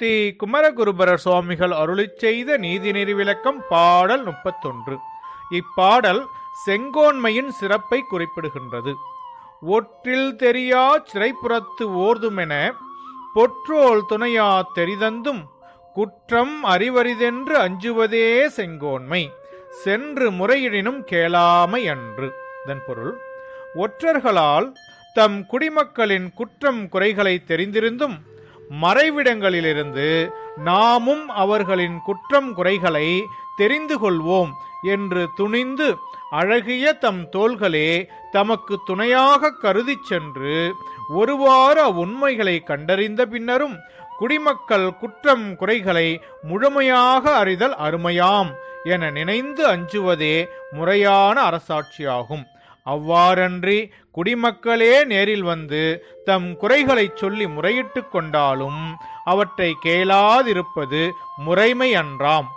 ஸ்ரீ குமரகுருபரர் சுவாமிகள் அருளி செய்த நீதிநெறி விளக்கம் பாடல் முப்பத்தொன்று. இப்பாடல் செங்கோன்மையின் சிறப்பை குறிப்பிடுகின்றது. ஒற்றில் தெரியா சிறைப்புறத்து ஓர்துமென பொற்றோல் துணையா தெரிதந்தும் குற்றம் அறிவரிதென்று அஞ்சுவதே செங்கோன்மை. சென்று முறையிடினும் கேளாமை அன்று. இதன் பொருள் ஒற்றர்களால் தம் குடிமக்களின் குற்றம் குறைகளை தெரிந்திருந்தும் மறைவிடங்களிலிருந்து நாமும் அவர்களின் குற்றம் குறைகளை தெரிந்து கொள்வோம் என்று துணிந்து அழகிய தம் தோள்களே தமக்கு துணையாக கருதிச் சென்று ஒருவாறு உண்மைகளை கண்டறிந்த பின்னரும் குடிமக்கள் குற்றம் குறைகளை முழுமையாக அறிதல் அருமையாம் என நினைந்து அஞ்சுவதே முறையான அரசாட்சியாகும். அவ்வாறன்றி குடிமக்களே நேரில் வந்து தம் குறைகளைச் சொல்லி முறையிட்டுக் கொண்டாலும் அவற்றை கேளாதிருப்பது முறைமை அன்றாம்